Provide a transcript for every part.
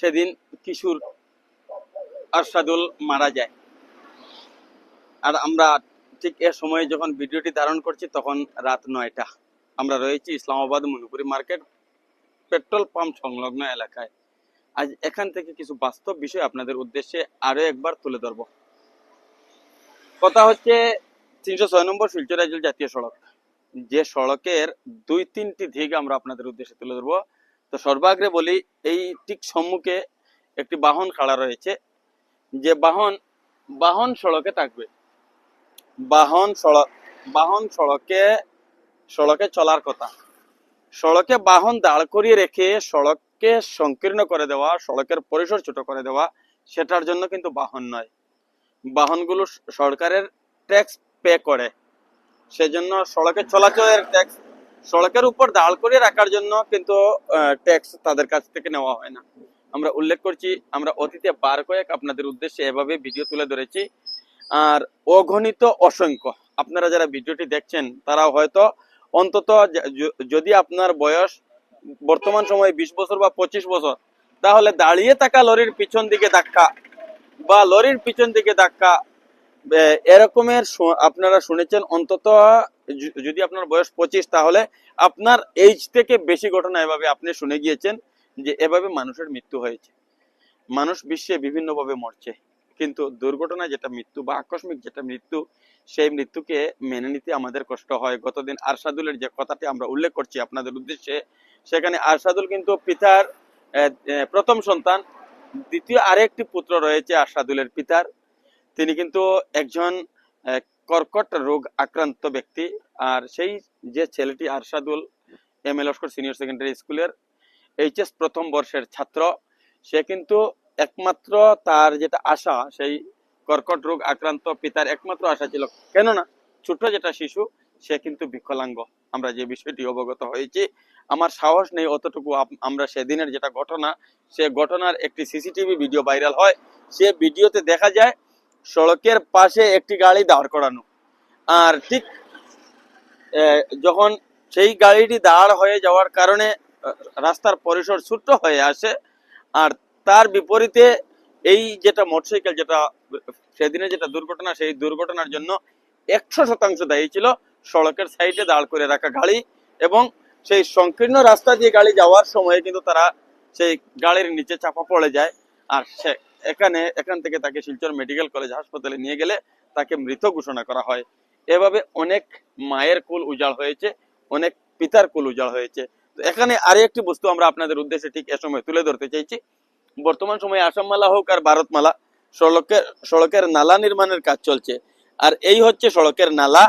সেদিন কিশোর আরশাদুল মারা যায়। আর আমরা ঠিক এ সময়ে যখন ভিডিওটি ধারণ করছি, তখন রাত নয়টা। আমরা রয়েছি Islamabad Manipuri market petrol pump সংলগ্ন এলাকায়। আজ এখান থেকে কিছু বাস্তব বিষয় আপনাদের উদ্দেশ্যে আরও একবার তুলে ধরব। কথা হচ্ছে তিনশো ছয় নম্বর শিলচর জাতীয় সড়ক। যে সড়কের দুই তিনটি দিক আমরা আপনাদের উদ্দেশ্যে তুলে ধরবো। তো সর্বাগ্রে বলি, এই ঠিক সম্মুখে একটি বাহন খাড়া রয়েছে। যে বাহন বাহন সড়কে থাকবে। বাহন সড়ক, বাহন সড়কে সড়কে চলার কথা। সড়কে বাহন দাঁড় করিয়ে রেখে সড়ককে সংকীর্ণ করে দেওয়া, সড়কের পরিসর ছোট করে দেওয়া, সেটার জন্য কিন্তু বাহন নয়। বাহনগুলো সরকারের ট্যাক্স পে করে। সেজন্য সড়কে চলাচলের ট্যাক্স সড়কের উপর দাঁড় করিয়ে রাখার জন্য কিন্তু ট্যাক্স তাদের কাছ থেকে নেওয়া হয় না। আমরা উল্লেখ করছি, আমরা অতীতে বার কয়েক আপনাদের উদ্দেশ্যে এভাবে ভিডিও তুলে ধরেছি। আর অগণিত অসংখ্য, আপনারা যারা ভিডিওটি দেখছেন, তারাও হয়তো অন্তত যদি আপনার বয়স বর্তমান সময়ে বিশ বছর বা পঁচিশ বছর, তাহলে দাঁড়িয়ে থাকা লরির পিছন দিকে ধাক্কা বা লরির পিছন দিকে ধাক্কা এরকমের আপনারা শুনেছেন অন্তত যদি আপনার বয়স পঁচিশ, তাহলে আপনার এইজ থেকে বেশি ঘটনা এভাবে আপনি শুনে গিয়েছেন যে এভাবে মানুষের মৃত্যু হয়েছে। মানুষ বিশ্বে বিভিন্নভাবে মরছে, কিন্তু দুর্ঘটনা যেটা মৃত্যু বা আকস্মিক যেটা মৃত্যু, সেই মৃত্যুকে মেনে নিতে আমাদের কষ্ট হয়। গতদিন আরশাদুলের যে কথাটি আমরা উল্লেখ করছি আপনাদের উদ্দেশ্যে, সেখানে আরশাদুল কিন্তু পিতার প্রথম সন্তান, দ্বিতীয় আরেকটি পুত্র রয়েছে আরশাদুলের পিতার। তিনি কিন্তু একজন কর্কট রোগ আক্রান্ত ব্যক্তি, আর সেই যে ছেলেটি Arshadul M A Laskar senior secondary স্কুলের এইচএস প্রথম বর্ষের ছাত্র, সে কিন্তু একমাত্র তার যেটা আশা, সেই কর্কট রোগ আক্রান্ত পিতার একমাত্র আশা ছিল। কেননা ছোট যেটা শিশু, সে কিন্তু বিকলাঙ্গ। আমরা যে বিষয়টি অবগত হয়েছি, আমার সাহস নেই অতটুকু আমরা সেদিনের যেটা ঘটনা, সে ঘটনার একটি সিসিটিভি ভিডিও ভাইরাল হয়। সে ভিডিওতে দেখা যায় সড়কের পাশে একটি গাড়ি দাঁড় করানো। আর ঠিক যখন সেই গাড়িটি দাঁড় হয়ে যাওয়ার কারণে রাস্তার পরিসর ছোট্ট হয়ে আসে, আর তার বিপরীতে এই যেটা মোটরসাইকেল যেটা, সেদিনে যেটা দুর্ঘটনা, সেই দুর্ঘটনার জন্য একশো শতাংশ দায়ী ছিল সড়কের সাইডে দাঁড় করে রাখা গাড়ি এবং সেই সংকীর্ণ রাস্তা দিয়ে গাড়ি যাওয়ার সময় কিন্তু তারা সেই গাড়ির নিচে চাপা পড়ে যায়। আর সে এখানে, এখান থেকে তাকে শিলচর মেডিকেল কলেজ হাসপাতালে নিয়ে গেলে তাকে মৃত ঘোষণা করা হয়। এভাবে অনেক মায়ের কুল উজাড় হয়েছে, অনেক পিতার কুল উজাড় হয়েছে। এখানে আরে একটি বস্তু আমরা আপনাদের উদ্দেশ্যে ঠিক এ সময় তুলে ধরতে চাইছি। বর্তমান সময়ে আসামমালা হোক আর ভারতমালা সড়কের সড়কের নালা নির্মাণের কাজ চলছে। আর এই হচ্ছে সড়কের নালা।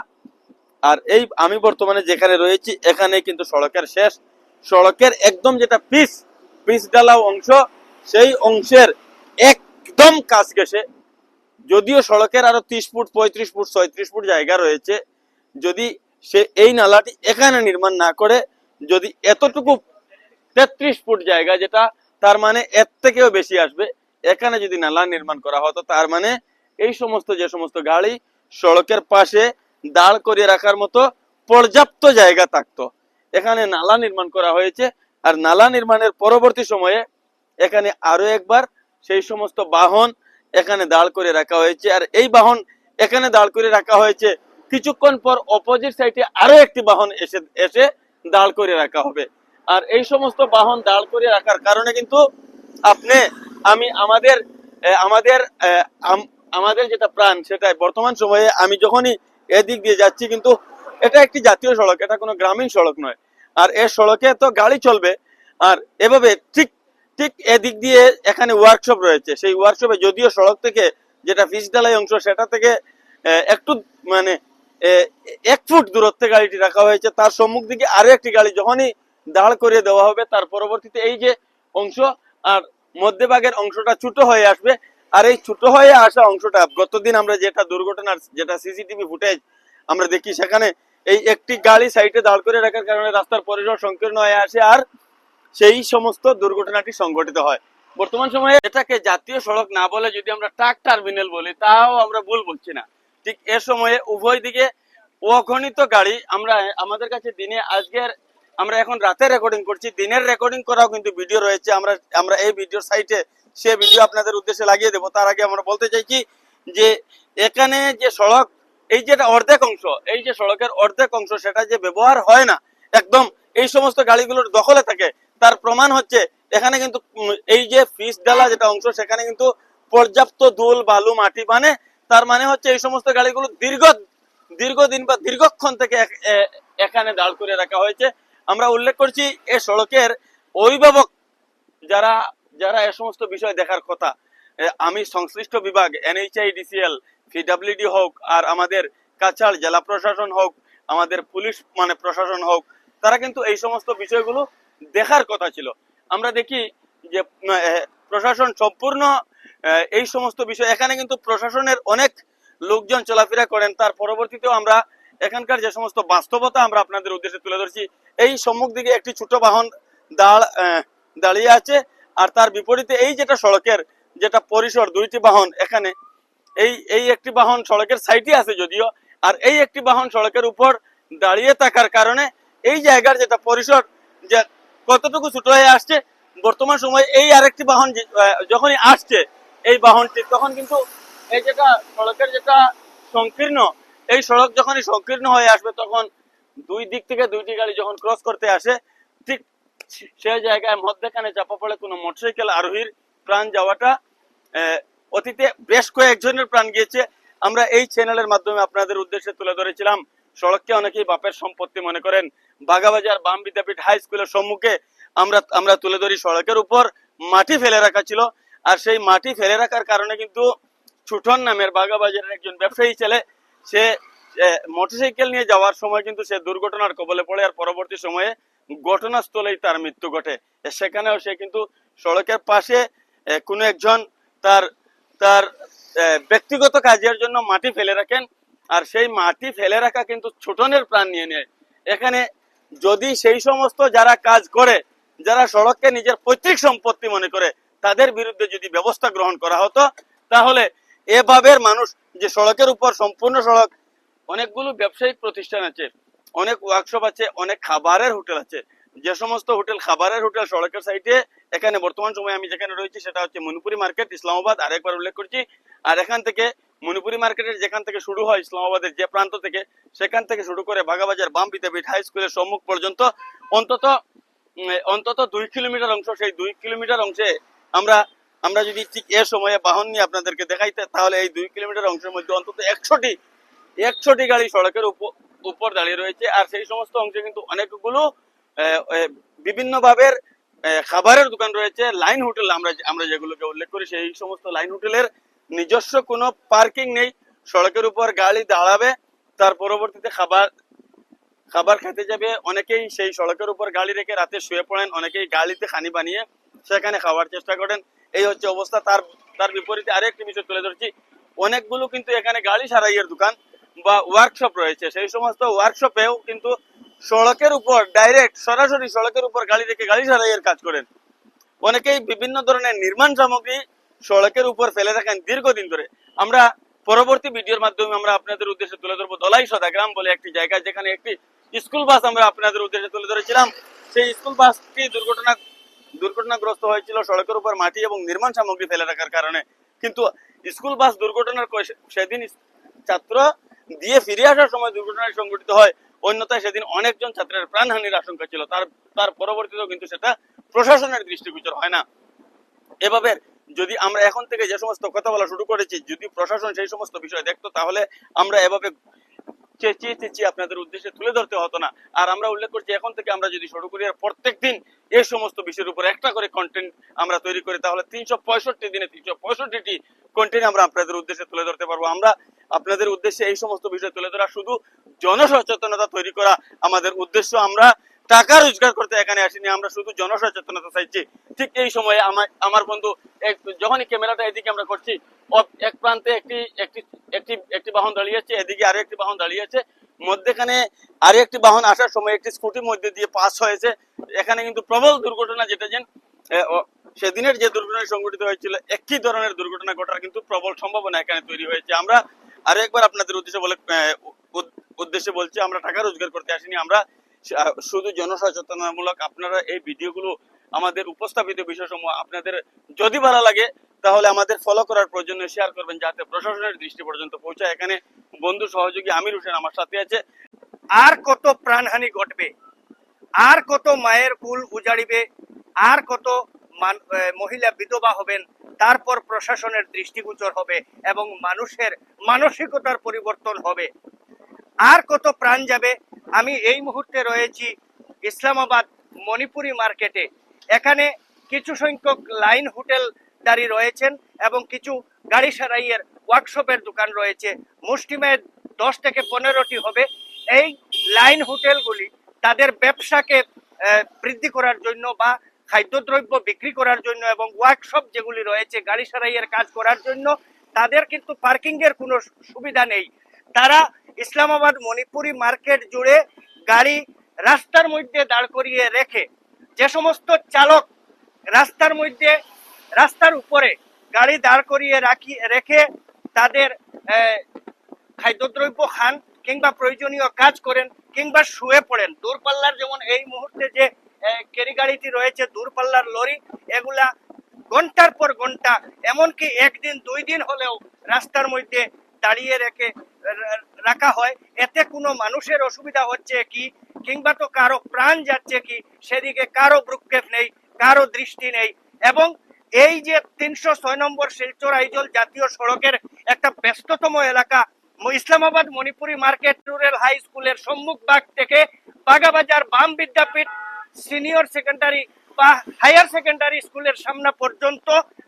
আর এই আমি বর্তমানে যেখানে রয়েছি, এখানে কিন্তু সড়কের শেষ। সড়কের একদম যেটা পিস পিস ডালা অংশ, সেই অংশের একদম কাজ গেছে। যদিও সড়কের আরও ত্রিশ ফুট, পঁয়ত্রিশ ফুট, ছয়ত্রিশ ফুট জায়গা রয়েছে, যদি সে এই নালাটি এখানে নির্মাণ না করে, যদি এতটুকু তেত্রিশ ফুট জায়গা যেটা, তার মানে এর থেকেও বেশি আসবে। এখানে যদি নালা নির্মাণ করা হতো, তার মানে এই সমস্ত, যে সমস্ত গাড়ি সড়কের পাশে দাঁড় করিয়ে রাখার মতো পর্যাপ্ত জায়গা থাকতো। এখানে নালা নির্মাণ করা হয়েছে, আর নালা নির্মাণের পরবর্তী সময়ে এখানে আরও একবার সেই সমস্ত বাহন এখানে দাঁড় করে রাখা হয়েছে। আর এই বাহন এখানে দাঁড় করে রাখা হয়েছে। কিছুক্ষণ পর অপোজিট সাইডে আরও একটি বাহন এসে এসে দাঁড় করে রাখা হবে। আর এই সমস্ত বাহন দাঁড় করে রাখার কারণে কিন্তু আপনি, আমি আমাদের আমাদের আমাদের যেটা প্রাণ সেটা বর্তমান সময়ে আমি যখনই এদিক দিয়ে যাচ্ছি কিন্তু এটা একটি জাতীয় সড়ক, এটা কোনো গ্রামীণ সড়ক নয়। আর এ সড়কে তো গাড়ি চলবে। আর এভাবে ঠিক ঠিক এদিক দিয়ে এখানে ওয়ার্কশপ রয়েছে। সেই ওয়ার্কশপে যদিও সড়ক থেকে যেটা পিচ ঢালাই অংশ, সেটা থেকে একটু মানে এক ফুট দূরত্বে গাড়িটি রাখা হয়েছে। তার সম্মুখ দিকে আরও একটি গাড়ি যখনই দাঁড় করিয়ে দেওয়া হবে, তার পরবর্তীতে এই যে অংশ, আর মধ্যভাগের অংশটা ছোট হয়ে আসবে। আর এই ছোট হয়ে আসা অংশটা, গতদিন আমরা যেটা দুর্ঘটনার, যেটা সিসিটিভি ফুটেজ আমরা দেখি, সেখানে এই একটি গাড়ি সাইডে দাঁড় করে রাখার কারণে রাস্তার পরিসর সংকীর্ণ হয়ে আসে। আর সেই সমস্ত দুর্ঘটনাটি সংঘটিত হয়। বর্তমান সময়ে এটাকে জাতীয় সড়ক না বলে যদি আমরা ট্রাক টার্মিনাল বলি, তাও আমরা ভুল বলছি না। ঠিক এ সময়ে উভয় দিকে অগণিত গাড়ি আমরা, আমাদের কাছে দিনে আজকের, আমরা এখন রাতে রেকর্ডিং করছি। দিনের রেকর্ডিং করাও কিন্তু ভিডিও রয়েছে। আমরা আমরা এই ভিডিওর সাইটে সে ভিডিও আপনাদের উদ্দেশ্যে লাগিয়ে দেবো। তার আগে আমরা বলতে চাইছি যে এখানে যে সড়ক, এই যেটা অর্ধেক অংশ, এই যে সড়কের অর্ধেক অংশ, সেটা যে ব্যবহার হয় না, একদম এই সমস্ত গাড়িগুলোর দখলে থাকে তার প্রমাণ হচ্ছে এখানে কিন্তু এই যে ফিস ডালা যেটা অংশ, সেখানে কিন্তু পর্যাপ্ত দুল, বালু, মাটি মানে তার মানে হচ্ছে এই সমস্ত গাড়িগুলো দীর্ঘ, দীর্ঘদিন বা দীর্ঘক্ষণ থেকে এখানে দাঁড় করে রাখা হয়েছে। আমরা উল্লেখ করছি এ সড়কের অভিভাবক যারা যারা এ সমস্ত বিষয় দেখার কথা। আমি সংশ্লিষ্ট বিভাগ, এনএইচআই, ডিসিএল পিডাব্লিউডি হোক আর আমাদের কাছাড় জেলা প্রশাসন হোক, আমাদের পুলিশ মানে প্রশাসন হোক, তারা কিন্তু এই সমস্ত বিষয়গুলো দেখার কথা ছিল। আমরা দেখি যে প্রশাসন সম্পূর্ণ এই সমস্ত বিষয়, এখানে কিন্তু প্রশাসনের অনেক লোকজন চলাফেরা করেন। তার পরবর্তীতেও আমরা এখানকার যে সমস্ত বাস্তবতা আমরা আপনাদের উদ্দেশ্যে তুলে ধরছি। এই সম্মুখ দিকে একটি ছোট বাহন দাঁড় দাঁড়িয়ে আছে আর তার বিপরীতে এই যেটা সড়কের যেটা পরিসর, দুইটি বাহন এখানে, এই এই একটি বাহন সড়কের সাইডে আছে যদিও আর এই একটি বাহন সড়কের উপর দাঁড়িয়ে থাকার কারণে এই জায়গার যেটা পরিসর যে কতটুকু ছোট হয়ে আসছে, বর্তমান সময়ে এই আরেকটি বাহন যখনই আসছে এই বাহনটি, তখন কিন্তু এই যেটা সড়কের যেটা সংকীর্ণ, এই সড়ক যখনই সংকীর্ণ হয়ে আসবে, তখন দুই দিক থেকে দুইটি গাড়ি যখন ক্রস করতে আসে, ঠিক সেই জায়গায় মধ্যখানে চাপা পড়ে কোনো মোটরসাইকেল, আরোহীর প্রাণ যাওয়াটা অতীতে বেশ কয়েকজনের প্রাণ গিয়েছে। আমরা এই চ্যানেলের মাধ্যমে আপনাদের উদ্দেশ্যে তুলে ধরেছিলাম সড়ককে অনেকেই বাপের সম্পত্তি মনে করেন। বাগাবাজার বাম বিদ্যাপীঠ হাই স্কুলের সম্মুখে আমরা আমরা তুলে ধরি সড়কের উপর। মাটি ফেলে রাখা ছিল। আর সেই মাটি ফেলে রাখার কারণে কিন্তু ছুটন নামের বাগাবাজারের একজন ব্যবসায়ী ছেলে, সে মোটরসাইকেল নিয়ে যাওয়ার সময় কিন্তু সে দুর্ঘটনার কবলে পড়ে আর পরবর্তী সময়ে ঘটনাস্থলেই তার মৃত্যু ঘটে। সেখানেও সে কিন্তু সড়কের পাশে কোনো একজন তার তার ব্যক্তিগত কাজের জন্য মাটি ফেলে রাখেন। আর সেই মাটি ফেলে রাখা কিন্তু ছোটনের প্রাণ নিয়ে নেয়। এখানে যদি সেই সমস্ত যারা কাজ করে, যারা সড়ককে নিজের পৈতৃক সম্পত্তি মনে করে, তাদের বিরুদ্ধে যদি ব্যবস্থা গ্রহণ করা হতো, তাহলে এভাবে মানুষ যে সড়কের উপর সম্পূর্ণ সড়ক, অনেকগুলো ব্যবসায়িক প্রতিষ্ঠান আছে, অনেক ওয়ার্কশপ আছে, অনেক খাবারের হোটেল আছে। যে সমস্ত হোটেল, খাবারের হোটেল সড়কের সাইডে, এখানে বর্তমান সময়ে আমি যেখানে রয়েছি সেটা হচ্ছে মণিপুরি মার্কেট, ইসলামাবাদ, আরেকবার উল্লেখ করছি। আর এখান থেকে মণিপুরি মার্কেটের যেখান থেকে শুরু হয় ইসলামাবাদের যে প্রান্ত থেকে, সেখান থেকে শুরু করে বাগাবাজার বাম বিদ্যাপীঠ হাই স্কুলের সম্মুখ পর্যন্ত, অন্তত অন্তত দুই কিলোমিটার অংশ, সেই দুই কিলোমিটার অংশে আমরা আমরা যদি ঠিক এ সময়ে বাহন নিয়ে আপনাদেরকে দেখাইতে, তাহলে এই দুই কিলোমিটার অংশের মধ্যে অন্তত একশোটি একশোটি গাড়ি সড়কের উপ- উপর দাঁড়িয়ে রয়েছে, আর সেই সমস্ত অংশে কিন্তু অনেকগুলো বিভিন্ন ভাবের খাবারের দোকান রয়েছে, লাইন হোটেল আমরা আমরা যেগুলোকে উল্লেখ করি, সেই সমস্ত লাইন হোটেলের নিজস্ব কোনো পার্কিং নেই। সড়কের উপর গাড়ি দাঁড়াবে, তার পরবর্তীতে খাবার খাবার খেতে যাবে। অনেকেই সেই সড়কের উপর গাড়ি রেখে রাতে শুয়ে পড়েন, অনেকেই গাড়িতে খানি বানিয়ে সেখানে খাওয়ার চেষ্টা করেন। এই হচ্ছে অবস্থা। তার তার বিপরীতে আরেকটি বিষয় তুলে ধরছি। অনেকগুলো কিন্তু এখানে গাড়ি সারাইয়ের দোকান বা ওয়ার্কশপ রয়েছে। সেই সমস্ত ওয়ার্কশপেও কিন্তু সড়কের উপর ডাইরেক্ট সরাসরি সড়কের উপর গাড়ি রেখে গাড়ি সারাইয়ের কাজ করেন। অনেকেই বিভিন্ন ধরনের নির্মাণ সামগ্রী সড়কের উপর ফেলে রাখেন দীর্ঘদিন ধরে। আমরা পরবর্তী ভিডিওর মাধ্যমে আমরা আপনাদের উদ্দেশ্যে তুলে ধরবো দলাই সদাগ্রাম বলে একটি জায়গা, যেখানে একটি স্কুল বাস আমরা আপনাদের উদ্দেশ্যে তুলে ধরেছিলাম। সেই স্কুল বাসটি দুর্ঘটনা দুর্ঘটনাগ্রস্ত হয়েছিল সড়কের উপর মাটি এবং নির্মাণ সামগ্রী ফেলে রাখার কারণে। কিন্তু স্কুল বাস দুর্ঘটনার সেদিন ছাত্র দিয়ে ফিরে আসার সময় দুর্ঘটনায় সংঘটিত হয়। অন্যথায় সেদিন অনেকজন ছাত্রের প্রাণহানির আশঙ্কা ছিল। তার তার পরবর্তীতেও কিন্তু সেটা প্রশাসনের দৃষ্টিগোচর হয় না। এভাবে যদি আমরা এখন থেকে যে সমস্ত কথা বলা শুরু করেছি, যদি প্রশাসন সেই সমস্ত বিষয় দেখতো, তাহলে আমরা এভাবে চেঁচিয়ে চেঁচিয়ে আপনাদের উদ্দেশ্যে তুলে ধরতে হতো না। আর আমরা উল্লেখ করছি, এখন থেকে আমরা যদি শুরু করি, আর প্রত্যেক দিন এই সমস্ত বিষয়ের উপর একটা করে কন্টেন্ট আমরা তৈরি করি, তাহলে তিনশো পঁয়ষট্টি দিনে, তিনশো পঁয়ষট্টিটি কন্টেন্ট আমরা আপনাদের উদ্দেশ্যে তুলে ধরতে পারব। আমরা আপনাদের উদ্দেশ্যে এই সমস্ত বিষয় তুলে ধরা শুধু জনসচেতনতা তৈরি করা আমাদের উদ্দেশ্য। আমরা টাকা রোজগার করতে এখানে আসিনি, আমরা শুধু জনসচেতনতা চাইছি। ঠিক এই সময়ে আমার আমার বন্ধু যখনই ক্যামেরাটা এদিকে আমরা করছি এক প্রান্তে একটি একটি একটি বাহন দাঁড়িয়ে আছে, এদিকে আরও একটি বাহন দাঁড়িয়ে আছে, মধ্যেখানে আরও একটি বাহন আসার সময় একটি স্কুটির মধ্যে দিয়ে পাস হয়েছে। এখানে কিন্তু প্রবল দুর্ঘটনা যেটা যেন সেদিনের যে দুর্ঘটনা সংঘটিত হয়েছিল, একই ধরনের দুর্ঘটনা ঘটার কিন্তু প্রবল সম্ভাবনা এখানে তৈরি হয়েছে। আমরা আরও একবার আপনাদের উদ্দেশ্যে বলে উদ্দেশ্যে বলছি, আমরা টাকা রোজগার করতে আসিনি, আমরা শুধু জনসচেতনামূলক আপনারা এই ভিডিওগুলো আমাদের উপস্থাপিত বিষয়সমূহ আপনাদের যদি ভালো লাগে, তাহলে আমাদের ফলো করার প্রয়োজনে শেয়ার করবেন যাতে প্রশাসনের দৃষ্টি পর্যন্ত পৌঁছায়। এখানে বন্ধু সহযোগী আমির হোসেন আমার সাথে আছে। আর কত প্রাণহানি ঘটবে? আর কত মায়ের কুল উজাড়িবে? আর কত মহিলা বিধবা হবেন? তারপর প্রশাসনের দৃষ্টিগোচর হবে এবং মানুষের মানসিকতার পরিবর্তন হবে। আর কত প্রাণ যাবে? আমি এই মুহূর্তে রয়েছি ইসলামাবাদ মণিপুরি মার্কেটে। এখানে কিছু সংখ্যক লাইন হোটেল দাঁড়ি রয়েছেন এবং কিছু গাড়ি সারাইয়ের ওয়ার্কশপের দোকান রয়েছে। মুষ্টিমেয় দশ থেকে পনেরোটি হবে। এই লাইন হোটেলগুলি তাদের ব্যবসাকে বৃদ্ধি করার জন্য বা খাদ্যদ্রব্য বিক্রি করার জন্য এবং ওয়ার্কশপ যেগুলি রয়েছে গাড়ি সারাইয়ের কাজ করার জন্য, তাদের কিন্তু পার্কিংয়ের কোনো সুবিধা নেই। তারা ইসলামাবাদ মণিপুরি মার্কেট জুড়ে গাড়ি রাস্তার মধ্যে দাঁড় করিয়ে রেখে যে সমস্ত চালক রাস্তার মধ্যে, রাস্তার উপরে গাড়ি দাঁড় করিয়ে রাখি, রেখে তাদের খাদ্যদ্রব্য খান কিংবা প্রয়োজনীয় কাজ করেন কিংবা শুয়ে পড়েন। দূরপাল্লার যেমন এই মুহূর্তে যে কেরি গাড়িটি রয়েছে, দূরপাল্লার লরি, এগুলা ঘণ্টার পর ঘণ্টা, এমনকি একদিন, দুই দিন হলেও রাস্তার মধ্যে দাঁড়িয়ে রেখে রাখা হয়। এতে কোনো মানুষের অসুবিধা হচ্ছে কি? কিংবা তো কারও প্রাণ যাচ্ছে কি? সেদিকে কারও ভ্রুক্ষেপ নেই, কারও দৃষ্টি নেই। এবং এই যে তিনশো ছয় নম্বর শিলচর আইজল জাতীয় সড়কের একটা ব্যস্ততম এলাকা Islamabad Manipuri market rural high স্কুলের সম্মুখ ভাগ থেকে বাগাবাজার বাম বিদ্যাপীঠ সিনিয়র সেকেন্ডারি হায়ার সেকেন্ডারি স্কুলের সামনে পর্যন্ত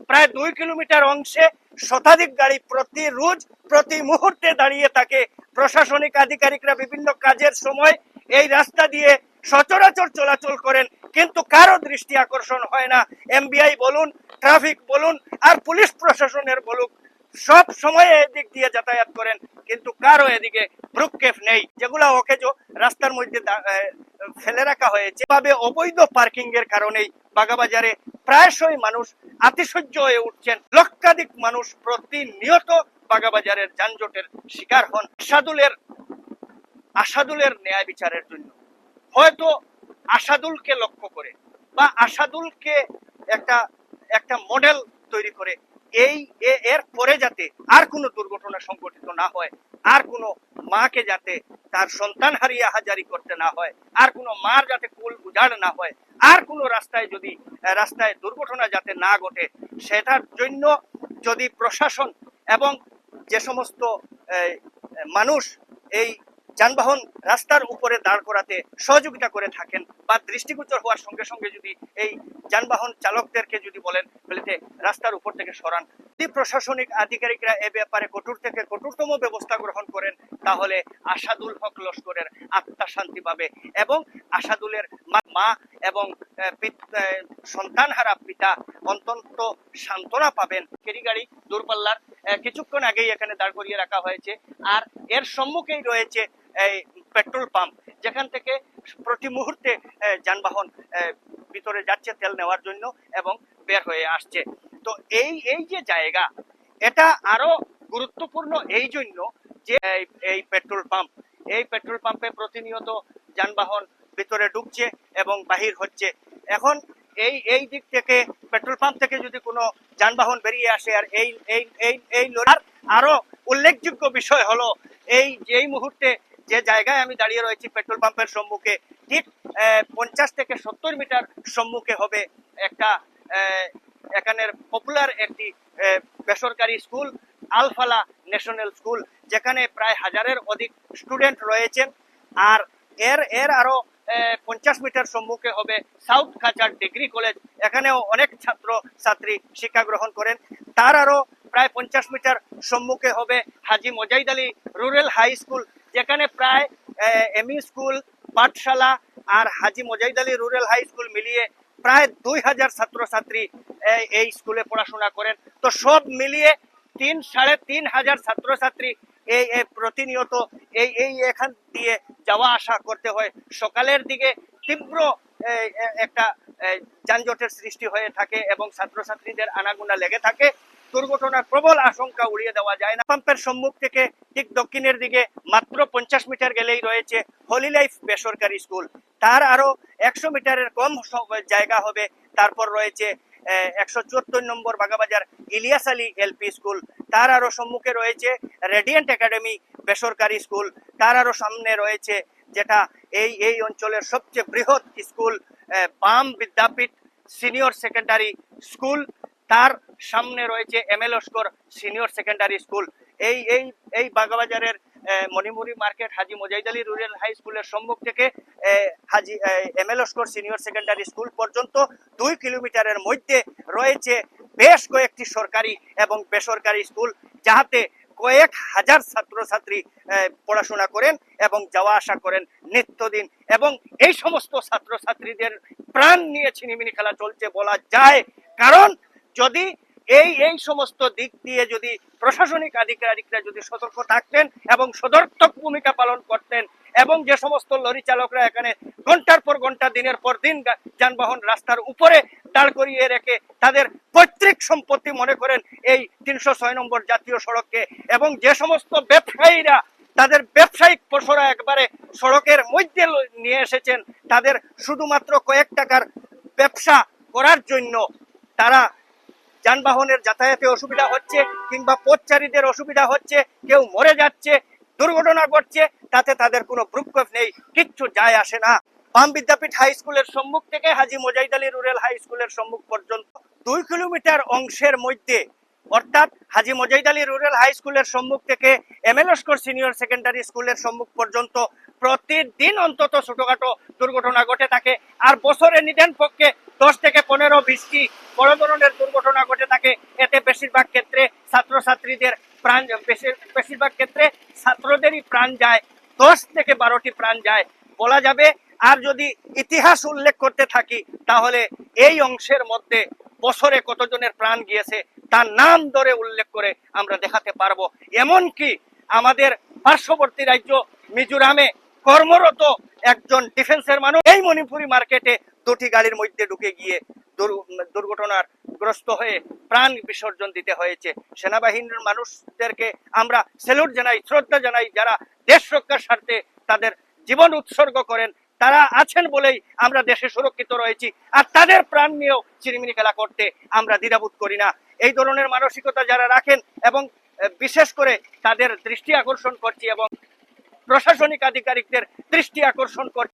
প্রায় দুই কিলোমিটার অংশে শতাধিক গাড়ি প্রতি রোজ, প্রতি মুহূর্তে দাঁড়িয়ে থাকে। প্রশাসনিক আধিকারিকরা বিভিন্ন কাজের সময় এই রাস্তা দিয়ে সচরাচর চলাচল করেন, কিন্তু কারও দৃষ্টি আকর্ষণ হয় না। এমবিআই বলুন, ট্রাফিক বলুন, আর পুলিশ প্রশাসনের বলুক সব সময় এদিক দিয়ে যাতায়াত করেন, কিন্তু কারও এদিকে ভ্রুক্ষেপ নেই। যেগুলা অকেজো রাস্তার মধ্যে ফেলে রাখা হয়েছে। ভাবে অবৈধ পার্কিং এর কারণেই বাগাবাজারে প্রায়শই মানুষ আতিশয্য হয়ে উঠছেন। লক্ষাধিক মানুষ প্রতিনিয়ত বাগাবাজারের যানজটের শিকার হন আশাদুলের আশাদুলের ন্যায় বিচারের জন্য। হয়তো আশাদুলকে লক্ষ্য করে বা আশাদুলকে একটা একটা মডেল তৈরি করে এই এর পরে যাতে আর কোনো দুর্ঘটনা সংঘটিত না হয়, আর কোনো মাকে যাতে তার সন্তান হারিয়ে হাজারি করতে না হয়, আর কোনো মার যাতে কুল উজাড় না হয়, আর কোনো রাস্তায় যদি রাস্তায় দুর্ঘটনা যাতে না ঘটে, সেটার জন্য যদি প্রশাসন এবং যে সমস্ত মানুষ এই যানবাহন রাস্তার উপরে দাঁড় করাতে সহযোগিতা করে থাকেন বা দৃষ্টিগোচর হওয়ার সঙ্গে সঙ্গে যদি এই যানবাহন চালকদেরকে যদি বলেন বলেতে রাস্তার উপর থেকে সরান। যদি প্রশাসনিক আধিকারিকরা এ ব্যাপারে কঠোর থেকে কঠোরতম ব্যবস্থা গ্রহণ করেন, তাহলে আসাদুল হক লস্করের আত্মা শান্তি পাবে এবং আসাদুলের মা- এবং সন্তানহারা পিতা অন্তত সান্ত্বনা পাবেন। কেরি গাড়ি দূরপাল্লার কিছুক্ষণ আগেই এখানে দাঁড় করিয়ে রাখা হয়েছে। আর এর সম্মুখেই রয়েছে এই পেট্রোল পাম্প। যেখান থেকে প্রতি মুহূর্তে যানবাহন ভিতরে যাচ্ছে তেল নেওয়ার জন্য এবং বের হয়ে আসছে। তো এই এই যে জায়গা, এটা আরও গুরুত্বপূর্ণ এই জন্য যে এই- পেট্রোল পাম্প, এই পেট্রোল পাম্পে প্রতিনিয়ত যানবাহন ভিতরে ঢুকছে এবং বাহির হচ্ছে। এখন এই এই দিক থেকে, পেট্রোল পাম্প থেকে যদি কোনো যানবাহন বেরিয়ে আসে, আর এই এই এই এই লড়ার, আরও উল্লেখযোগ্য বিষয় হলো, এই যেই মুহূর্তে যে জায়গায় আমি দাঁড়িয়ে রয়েছি, পেট্রোল পাম্পের সম্মুখে, ঠিক পঞ্চাশ থেকে সত্তর মিটার সম্মুখে হবে একটা এখানের পপুলার একটি বেসরকারি স্কুল, আলফালা ন্যাশনাল স্কুল, যেখানে প্রায় হাজারের অধিক স্টুডেন্ট রয়েছেন। আর এর এর আরও পঞ্চাশ মিটার সম্মুখে হবে সাউথ কাচার ডিগ্রি কলেজ, এখানেও অনেক ছাত্র ছাত্রী শিক্ষা গ্রহণ করেন। তার আরও প্রায় পঞ্চাশ মিটার সম্মুখে হবে Haji Mojaid Ali rural high school যেখানে প্রায় এমই স্কুল, পাঠশালা আর Haji Mojaid Ali rural high school মিলিয়ে প্রায় দুই হাজার ছাত্রছাত্রী এই- স্কুলে পড়াশোনা করেন। তো সব মিলিয়ে তিন, সাড়ে তিন হাজার ছাত্রছাত্রী এই প্রতিনিয়ত এই এই এখান দিয়ে যাওয়া আসা করতে হয়। সকালের দিকে তীব্র একটা যানজটের সৃষ্টি হয়ে থাকে এবং ছাত্রছাত্রীদের আনাগোনা লেগে থাকে। দুর্ঘটনার প্রবল আশঙ্কা উড়িয়ে দেওয়া যায় না। পাম্পের সম্মুখ থেকে ঠিক দক্ষিণের দিকে মাত্র পঞ্চাশ মিটার গেলেই রয়েছে হোলি লাইফ বেসরকারি স্কুল। তার আরও একশো মিটারের কম জায়গা হবে। তারপর রয়েছে একশো চুয়াত্তর নম্বর বাগাবাজার ইলিয়াস আলী এলপি স্কুল। তার আরও সম্মুখে রয়েছে রেডিয়েন্ট একাডেমি বেসরকারি স্কুল। তার আরও সামনে রয়েছে যেটা এই এই অঞ্চলের সবচেয়ে বৃহৎ স্কুল বাম বিদ্যাপীঠ সিনিয়র সেকেন্ডারি স্কুল। তার সামনে রয়েছে M L Laskar senior secondary school. এই এই এই বাগাবাজারের Manipuri market Haji Mojaid Ali rural high স্কুলের সম্মুখ থেকে Haji M L Laskar senior secondary school পর্যন্ত দুই কিলোমিটারের মধ্যে রয়েছে বেশ কয়েকটি সরকারি এবং বেসরকারি স্কুল, যাহাতে কয়েক হাজার ছাত্রছাত্রী পড়াশোনা করেন এবং যাওয়া আসা করেন নিত্যদিন। এবং এই সমস্ত ছাত্রছাত্রীদের প্রাণ নিয়ে ছিনিমিনি খেলা চলছে বলা যায়। কারণ যদি এই এই সমস্ত দিক দিয়ে যদি প্রশাসনিক আধিকারিকরা যদি সতর্ক থাকতেন এবং সদর্থক ভূমিকা পালন করতেন এবং যে সমস্ত লরি চালকরা এখানে ঘণ্টার পর ঘণ্টা, দিনের পর দিন যানবাহন রাস্তার উপরে দাঁড় করিয়ে রেখে তাদের পৈতৃক সম্পত্তি মনে করেন এই তিনশো ছয় নম্বর জাতীয় সড়ককে এবং যে সমস্ত ব্যবসায়ীরা, তাদের ব্যবসায়িক পশরা একবারে সড়কের মধ্যে নিয়ে এসেছেন, তাদের শুধুমাত্র কয়েক টাকার ব্যবসা করার জন্য তারা যানবাহনের যাতায়াতে অসুবিধা হচ্ছে কিংবা পথচারীদের অসুবিধা হচ্ছে, কেউ মরে যাচ্ছে, দুর্ঘটনা ঘটছে, তাতে তাদের কোনো ভ্রুক্ষেপ নেই, কিচ্ছু যায় আসে না। পাম বিদ্যাপীঠ হাই স্কুলের সম্মুখ থেকে হাজি মোজাইদ আলী রুরাল হাই স্কুলের সম্মুখ পর্যন্ত দুই কিলোমিটার অংশের মধ্যে অর্থাৎ হাজি মোজাইদ আলী রুরাল হাই স্কুলের সম্মুখ থেকে M L Laskar senior secondary স্কুলের সম্মুখ পর্যন্ত প্রতিদিন অন্তত ছোটখাটো দুর্ঘটনা ঘটে থাকে আর বছরে নিদেন পক্ষে দশ থেকে পনেরো বিশটি বড় ধরনের দুর্ঘটনা ঘটে থাকে। এতে বেশিরভাগ ক্ষেত্রে ছাত্রছাত্রীদের প্রাণ বেশির- বেশিরভাগ ক্ষেত্রে ছাত্রদেরই প্রাণ যায়। দশ থেকে বারোটি প্রাণ যায়। বলা যাবে আর যদি ইতিহাস উল্লেখ করতে থাকি, তাহলে এই অংশের মধ্যে বছরে কতজনের প্রাণ গিয়েছে, তার নাম ধরে উল্লেখ করে আমরা দেখাতে পারব। এমনকি আমাদের পার্শ্ববর্তী রাজ্য মিজোরামে কর্মরত একজন ডিফেন্সের মানুষ এই মণিপুরি মার্কেটে দুটি গাড়ির মধ্যে ঢুকে গিয়ে দুর্ঘটনার গ্রস্ত হয়ে প্রাণ বিসর্জন দিতে হয়েছে। সেনাবাহিনীর মানুষদেরকে আমরা স্যালুট জানাই, শ্রদ্ধা জানাই, যারা দেশ রক্ষার স্বার্থে তাদের জীবন উৎসর্গ করেন। তারা আছেন বলেই আমরা দেশে সুরক্ষিত রয়েছি। আর তাদের প্রাণ নিয়েও চিরিমিনি খেলা করতে আমরা দ্বিধাবোধ করি না। এই ধরনের মানসিকতা যারা রাখেন এবং বিশেষ করে তাদের দৃষ্টি আকর্ষণ করছি এবং প্রশাসনিক আধিকারিকদের দৃষ্টি আকর্ষণ করছি।